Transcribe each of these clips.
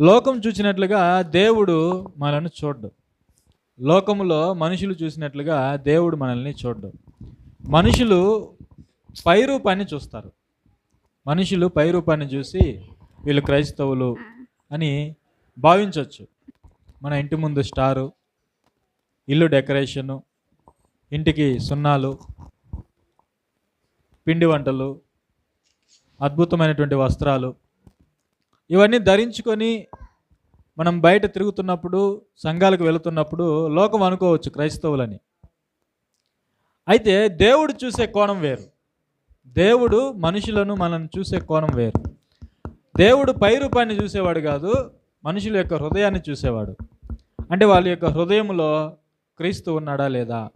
లోకం చూసినట్లుగా దేవుడు మనల్ని చూడ్డు. లోకములో మనుషులు చూసినట్లుగా దేవుడు మనల్ని చూడ్డు. మనుషులు పై రూపాన్ని చూస్తారు. మనుషులు పై రూపాన్ని చూసి వీళ్ళు క్రైస్తవులు అని భావించవచ్చు మన ఇంటి ముందు స్టారు ఇల్లు డెకరేషను ఇంటికి సున్నాలు పిండి వంటలు అద్భుతమైనటువంటి వస్త్రాలు ఇవన్నీ ధరించుకొని మనం బయట తిరుగుతున్నప్పుడు సంఘాలకు వెళుతున్నప్పుడు లోకం అనుకోవచ్చు క్రైస్తవులని. అయితే దేవుడు చూసే కోణం వేరు. దేవుడు మనుషులను మనం చూసే కోణం వేరు. దేవుడు పై రూపాన్ని చూసేవాడు కాదు మనుషుల యొక్క హృదయాన్ని చూసేవాడు. అంటే వాళ్ళ యొక్క హృదయంలో క్రీస్తు ఉన్నాడా లేదా?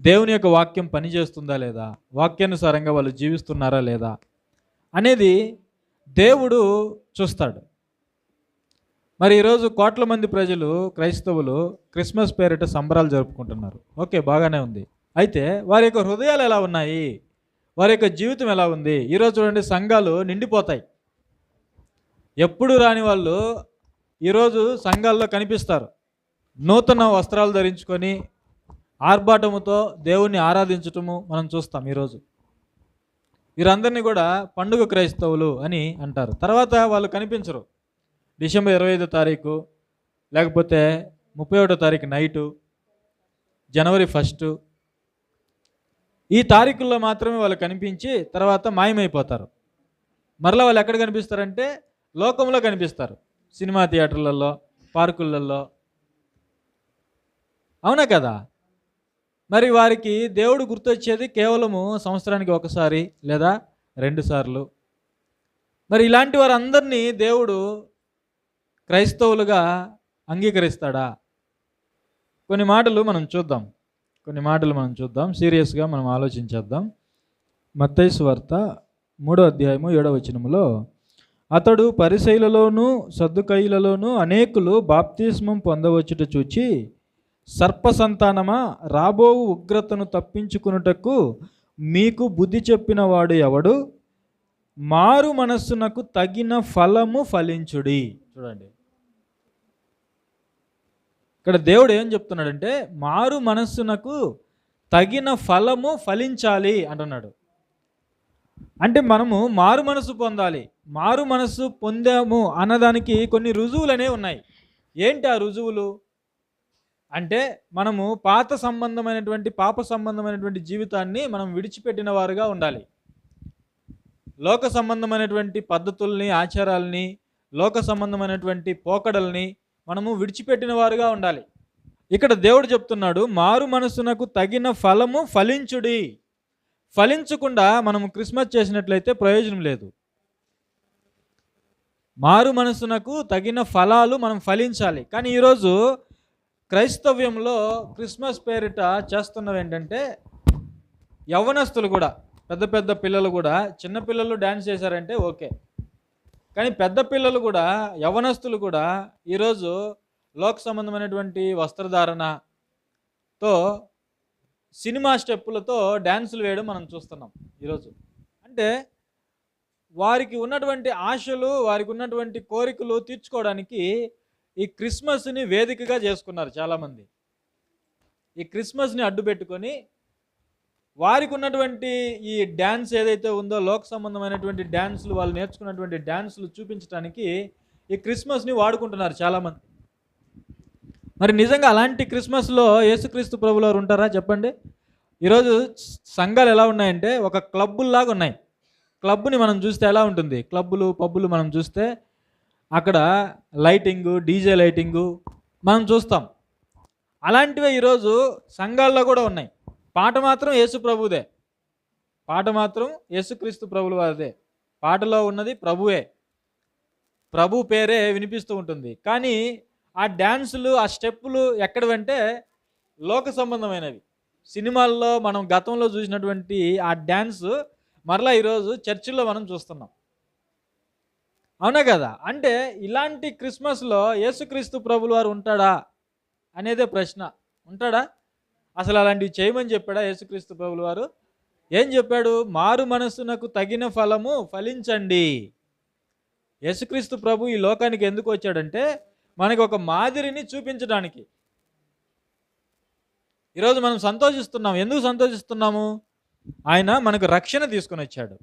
దేవుని యొక్క వాక్యం పనిచేస్తుందా లేదా? వాక్యానుసారంగా వాళ్ళు జీవిస్తున్నారా లేదా? అనేది దేవుడు చూస్తాడు. మరి ఈరోజు కోట్ల మంది ప్రజలు క్రైస్తవులు క్రిస్మస్ పేరిట సంబరాలు జరుపుకుంటున్నారు. ఓకే బాగానే ఉంది. అయితే వారి యొక్క హృదయాలు ఎలా ఉన్నాయి? వారి యొక్క జీవితం ఎలా ఉంది? ఈరోజు చూడండి సంఘాలు నిండిపోతాయి. ఎప్పుడు రాని వాళ్ళు ఈరోజు సంఘాల్లో కనిపిస్తారు. నూతన వస్త్రాలు ధరించుకొని ఆర్భాటముతో దేవుణ్ణి ఆరాధించటము మనం చూస్తాం ఈరోజు. వీరందరినీ కూడా పండుగ క్రైస్తవులు అని అంటారు. తర్వాత వాళ్ళు కనిపించరు. డిసెంబర్ ఇరవై ఐదో తారీఖు లేకపోతే ముప్పై ఒకటో తారీఖు నైటు జనవరి ఫస్టు ఈ తారీఖుల్లో మాత్రమే వాళ్ళు కనిపించి తర్వాత మాయమైపోతారు. మరలా వాళ్ళు ఎక్కడ కనిపిస్తారంటే లోకంలో కనిపిస్తారు. సినిమా థియేటర్లలో పార్కులలో. అవునా కదా? మరి వారికి దేవుడు గుర్తొచ్చేది కేవలము సంవత్సరానికి ఒకసారి లేదా రెండు సార్లు. మరి ఇలాంటి వారందరినీ దేవుడు క్రైస్తవులుగా అంగీకరిస్తాడా? కొన్ని మాటలు మనం చూద్దాం. కొన్ని మాటలు మనం చూద్దాం. సీరియస్గా మనం ఆలోచించేద్దాం. మత్తైసు వార్త మూడో అధ్యాయము ఏడవ వచనములో అతడు పరిశైలలోనూ సర్దుకైలలోనూ అనేకులు బాప్తిస్మం పొందవచ్చుట చూచి సర్ప సంతానమా రాబోవు ఉగ్రతను తప్పించుకునుటకు మీకు బుద్ధి చెప్పిన వాడు ఎవడు? మారు మనస్సునకు తగిన ఫలము ఫలించుడి. చూడండి. ఇక్కడ దేవుడు ఏం చెప్తున్నాడంటే మారు మనస్సునకు తగిన ఫలము ఫలించాలి అంటున్నాడు. అంటే మనము మారు మనసు పొందాలి. మారు మనసు పొందాము అన్నదానికి కొన్ని రుజువులు అనేవి ఉన్నాయి. ఏంటి ఆ రుజువులు? అంటే మనము పాత సంబంధమైనటువంటి పాప సంబంధమైనటువంటి జీవితాన్ని మనం విడిచిపెట్టిన వారుగా ఉండాలి. లోక సంబంధమైనటువంటి పద్ధతుల్ని ఆచారాలని లోక సంబంధమైనటువంటి పోకడల్ని మనము విడిచిపెట్టిన వారుగా ఉండాలి. ఇక్కడ దేవుడు చెప్తున్నాడు మారు మనసునకు తగిన ఫలము ఫలించుడి. ఫలించకుండా మనము క్రిస్మస్ చేసినట్లయితే ప్రయోజనం లేదు. మారు మనసునకు తగిన ఫలాలు మనం ఫలించాలి. కానీ ఈరోజు క్రైస్తవ్యంలో క్రిస్మస్ పేరిట చేస్తున్నవి ఏంటంటే యవ్వనస్తులు కూడా పెద్ద పెద్ద పిల్లలు కూడా చిన్న పిల్లలు డ్యాన్స్ చేశారంటే ఓకే. కానీ పెద్ద పిల్లలు కూడా యవనస్తులు కూడా ఈరోజు లోక సంబంధమైనటువంటి వస్త్రధారణతో సినిమా స్టెప్పులతో డ్యాన్సులు వేయడం మనం చూస్తున్నాం ఈరోజు. అంటే వారికి ఉన్నటువంటి ఆశలు వారికి ఉన్నటువంటి కోరికలు తీర్చుకోవడానికి ఈ క్రిస్మస్ని వేదికగా చేసుకున్నారు చాలామంది. ఈ క్రిస్మస్ని అడ్డు పెట్టుకొని వారికి ఉన్నటువంటి ఈ డ్యాన్స్ ఏదైతే ఉందో లోక సంబంధమైనటువంటి డ్యాన్సులు వాళ్ళు నేర్చుకున్నటువంటి డ్యాన్సులు చూపించడానికి ఈ క్రిస్మస్ని వాడుకుంటున్నారు చాలామంది. మరి నిజంగా అలాంటి క్రిస్మస్లో యేసుక్రీస్తు ప్రభులు వారు ఉంటారా చెప్పండి? ఈరోజు సంఘాలు ఎలా ఉన్నాయంటే ఒక క్లబ్బుల్లాగా ఉన్నాయి. క్లబ్ని మనం చూస్తే ఎలా ఉంటుంది? క్లబ్బులు పబ్బులు మనం చూస్తే అక్కడ లైటింగు డీజే లైటింగు మనం చూస్తాం. అలాంటివే ఈరోజు సంఘాల్లో కూడా ఉన్నాయి. పాట మాత్రం యేసు ప్రభుదే. పాట మాత్రం యేసుక్రీస్తు ప్రభులు వారిదే. పాటలో ఉన్నది ప్రభువే. ప్రభు పేరే వినిపిస్తూ ఉంటుంది. కానీ ఆ డ్యాన్సులు ఆ స్టెప్పులు ఎక్కడవంటే లోక సంబంధమైనవి. సినిమాల్లో మనం గతంలో చూసినటువంటి ఆ డ్యాన్స్ మరలా ఈరోజు చర్చిల్లో మనం చూస్తున్నాం. అవునా కదా? అంటే ఇలాంటి క్రిస్మస్లో యేసుక్రీస్తు ప్రభులు వారు ఉంటాడా అనేదే ప్రశ్న. ఉంటాడా? అసలు అలాంటివి చేయమని చెప్పాడా యేసుక్రీస్తు ప్రభులు వారు? ఏం చెప్పాడు? మారు మనస్సునకు తగిన ఫలము ఫలించండి. యేసుక్రీస్తు ప్రభు ఈ లోకానికి ఎందుకు వచ్చాడంటే మనకి ఒక మాదిరిని చూపించడానికి. ఈరోజు మనం సంతోషిస్తున్నాం. ఎందుకు సంతోషిస్తున్నాము? ఆయన మనకు రక్షణ తీసుకొని వచ్చాడు.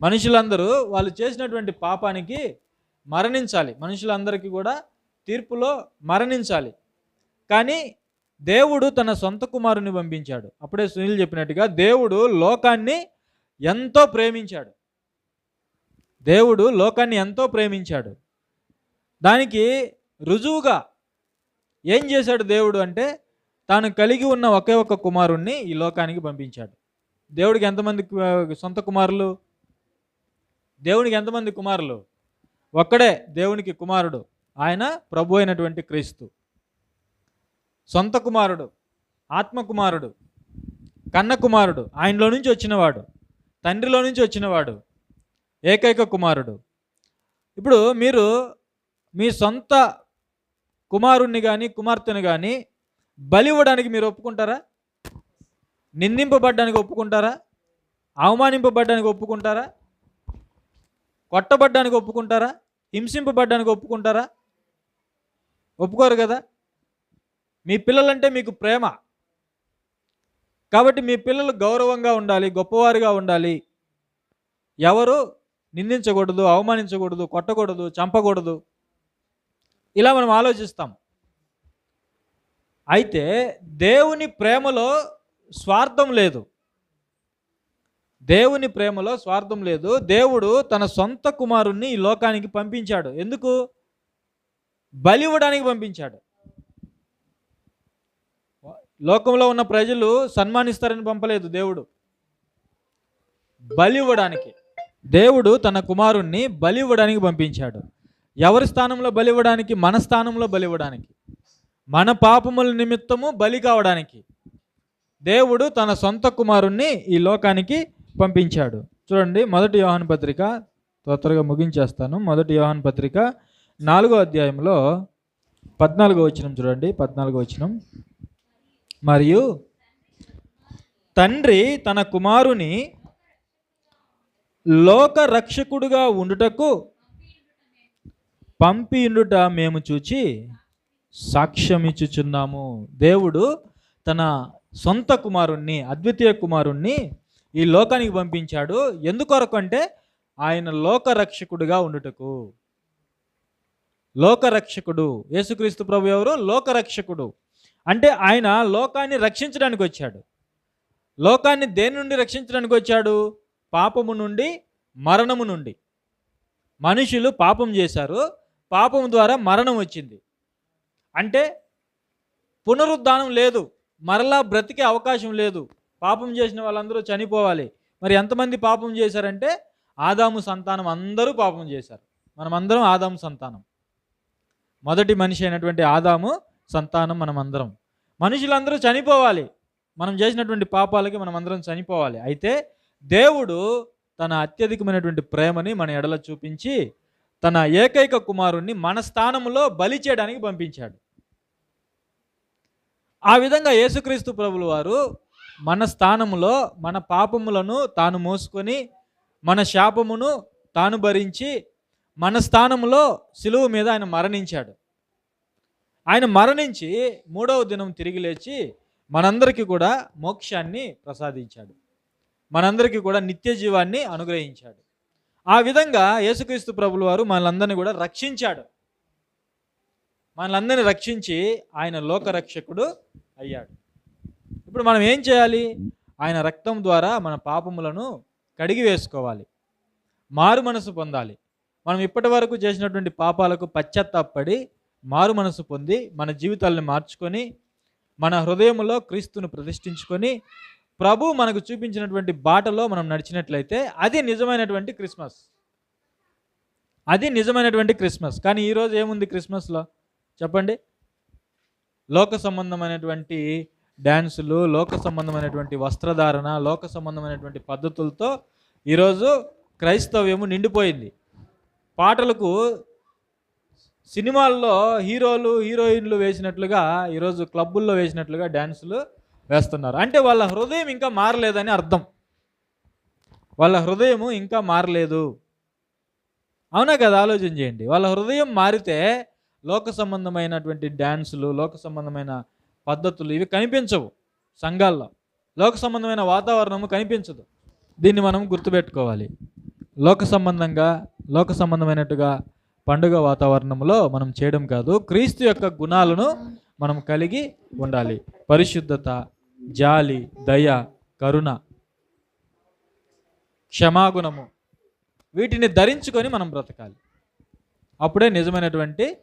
మనుషులందరూ వాళ్ళు చేసినటువంటి పాపానికి మరణించాలి. మనుషులందరికీ కూడా తీర్పులో మరణించాలి. కానీ దేవుడు తన సొంత కుమారుని పంపించాడు. అప్పుడే సునీల్ చెప్పినట్టుగా దేవుడు లోకాన్ని ఎంతో ప్రేమించాడు. దేవుడు లోకాన్ని ఎంతో ప్రేమించాడు. దానికి రుజువుగా ఏం చేశాడు దేవుడు అంటే తాను కలిగి ఉన్న ఒకే ఒక్క కుమారుణ్ణి ఈ లోకానికి పంపించాడు. దేవుడికి ఎంతమంది సొంత కుమారులు? దేవునికి ఎంతమంది కుమారులు? ఒక్కడే దేవునికి కుమారుడు. ఆయన ప్రభు అయినటువంటి క్రీస్తు. సొంత కుమారుడు ఆత్మకుమారుడు కన్న కుమారుడు ఆయనలో నుంచి వచ్చినవాడు తండ్రిలో నుంచి వచ్చినవాడు ఏకైక కుమారుడు. ఇప్పుడు మీరు మీ సొంత కుమారుణ్ణి కానీ కుమార్తెను కానీ బలి ఇవ్వడానికి మీరు ఒప్పుకుంటారా? నిందింపబడ్డానికి ఒప్పుకుంటారా? అవమానింపబడ్డానికి ఒప్పుకుంటారా? కొట్టబడ్డానికి ఒప్పుకుంటారా? హింసింపబడ్డానికి ఒప్పుకుంటారా? ఒప్పుకోరు కదా? మీ పిల్లలంటే మీకు ప్రేమ. కాబట్టి మీ పిల్లలు గౌరవంగా ఉండాలి గొప్పవారిగా ఉండాలి. ఎవరు? నిందించకూడదు అవమానించకూడదు కొట్టకూడదు చంపకూడదు. ఇలా మనం ఆలోచిస్తాం. అయితే దేవుని ప్రేమలో స్వార్థం లేదు. దేవుని ప్రేమలో స్వార్థం లేదు. దేవుడు తన సొంత కుమారుణ్ణి ఈ లోకానికి పంపించాడు. ఎందుకు? బలి ఇవ్వడానికి పంపించాడు. లోకంలో ఉన్న ప్రజలు సన్మానిస్తారని పంపలేదు దేవుడు. బలి ఇవ్వడానికి. దేవుడు తన కుమారుణ్ణి బలి ఇవ్వడానికి పంపించాడు. ఎవరి స్థానంలో బలి ఇవ్వడానికి? మన స్థానంలో బలి ఇవ్వడానికి. మన పాపముల నిమిత్తము బలి కావడానికి. దేవుడు తన సొంత కుమారుణ్ణి ఈ లోకానికి పంపించాడు. చూడండి మొదటి యోహాన్ పత్రిక త్వరగా ముగించేస్తాను. మొదటి యోహాన్ పత్రిక నాలుగో అధ్యాయంలో పద్నాలుగో వచనం చూడండి పద్నాలుగో వచనం. మరియు తండ్రి తన కుమారుని లోక రక్షకుడుగా ఉండుటకు పంపియుండుట మేము చూచి సాక్ష్యమిచ్చుచున్నాము. దేవుడు తన సొంత కుమారుణ్ణి అద్వితీయ కుమారుణ్ణి ఈ లోకానికి పంపించాడు. ఎందుకొరకు అంటే ఆయన లోకరక్షకుడుగా ఉండుటకు. లోకరక్షకుడు. యేసుక్రీస్తు ప్రభు ఎవరు? లోకరక్షకుడు. అంటే ఆయన లోకాన్ని రక్షించడానికి వచ్చాడు. లోకాన్ని దేని నుండి రక్షించడానికి వచ్చాడు? పాపము నుండి మరణము నుండి. మనుషులు పాపం చేశారు. పాపం ద్వారా మరణం వచ్చింది. అంటే పునరుద్ధానం లేదు. మరలా బ్రతికే అవకాశం లేదు. పాపం చేసిన వాళ్ళందరూ చనిపోవాలి. మరి ఎంతమంది పాపం చేశారంటే ఆదాము సంతానం అందరూ పాపం చేశారు. మనమందరం ఆదాము సంతానం. మొదటి మనిషి అయినటువంటి ఆదాము సంతానం మనమందరం. మనుషులందరూ చనిపోవాలి. మనం చేసినటువంటి పాపాలకి మనం అందరం చనిపోవాలి. అయితే దేవుడు తన అత్యధికమైనటువంటి ప్రేమని మన ఎడల చూపించి తన ఏకైక కుమారుణ్ణి మన స్థానంలో బలి చేయడానికి పంపించాడు. ఆ విధంగా యేసుక్రీస్తు ప్రభులు వారు మన స్థానములో మన పాపములను తాను మోసుకొని మన శాపమును తాను భరించి మన స్థానంలో సిలువు మీద ఆయన మరణించాడు. ఆయన మరణించి మూడవ దినం తిరిగి లేచి మనందరికీ కూడా మోక్షాన్ని ప్రసాదించాడు. మనందరికీ కూడా నిత్య జీవాన్ని అనుగ్రహించాడు. ఆ విధంగా యేసుక్రీస్తు ప్రభులు వారు మనలందరినీ కూడా రక్షించాడు. మనలందరినీ రక్షించి ఆయన లోకరక్షకుడు అయ్యాడు. ఇప్పుడు మనం ఏం చేయాలి? ఆయన రక్తం ద్వారా మన పాపములను కడిగి వేసుకోవాలి. మారు మనసు పొందాలి. మనం ఇప్పటి వరకు చేసినటువంటి పాపాలకు పశ్చాత్తాపడి మారు మనసు పొంది మన జీవితాలను మార్చుకొని మన హృదయంలో క్రీస్తును ప్రతిష్ఠించుకొని ప్రభు మనకు చూపించినటువంటి బాటలో మనం నడిచినట్లయితే అది నిజమైనటువంటి క్రిస్మస్. అది నిజమైనటువంటి క్రిస్మస్. కానీ ఈరోజు ఏముంది క్రిస్మస్లో? చెప్పండి. లోక సంబంధమైనటువంటి డ్యాన్సులు లోక సంబంధమైనటువంటి వస్త్రధారణ లోక సంబంధమైనటువంటి పద్ధతులతో ఈరోజు క్రైస్తవ్యము నిండిపోయింది. పాటలకు సినిమాల్లో హీరోలు హీరోయిన్లు వేసినట్లుగా ఈరోజు క్లబ్బుల్లో వేసినట్లుగా డ్యాన్సులు వేస్తున్నారు. అంటే వాళ్ళ హృదయం ఇంకా మారలేదని అర్థం. వాళ్ళ హృదయము ఇంకా మారలేదు. అవునా కదా? ఆలోచన చేయండి. వాళ్ళ హృదయం మారితే లోక సంబంధమైనటువంటి డ్యాన్సులు లోక సంబంధమైన పద్ధతులు ఇవి కనిపించవు సంఘాల్లో. లోక సంబంధమైన వాతావరణము కనిపించదు. దీన్ని మనం గుర్తుపెట్టుకోవాలి. లోక సంబంధంగా లోక సంబంధమైనట్టుగా పండుగ వాతావరణంలో మనం చేయడం కాదు క్రీస్తు యొక్క గుణాలను మనం కలిగి ఉండాలి. పరిశుద్ధత జాలి దయ కరుణ క్షమాగుణము వీటిని ధరించుకొని మనం బ్రతకాలి. అప్పుడే నిజమైనటువంటి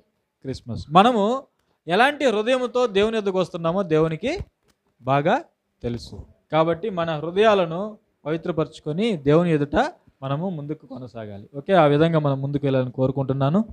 క్రిస్మస్. మనము ఎలాంటి హృదయంతో దేవుని ఎదుగు వస్తున్నామో దేవునికి బాగా తెలుసు. కాబట్టి మన హృదయాలను పవిత్రపరచుకొని దేవుని ఎదుట మనము ముందుకు కొనసాగాలి. ఓకే ఆ విధంగా మనం ముందుకు వెళ్ళాలని కోరుకుంటున్నాను.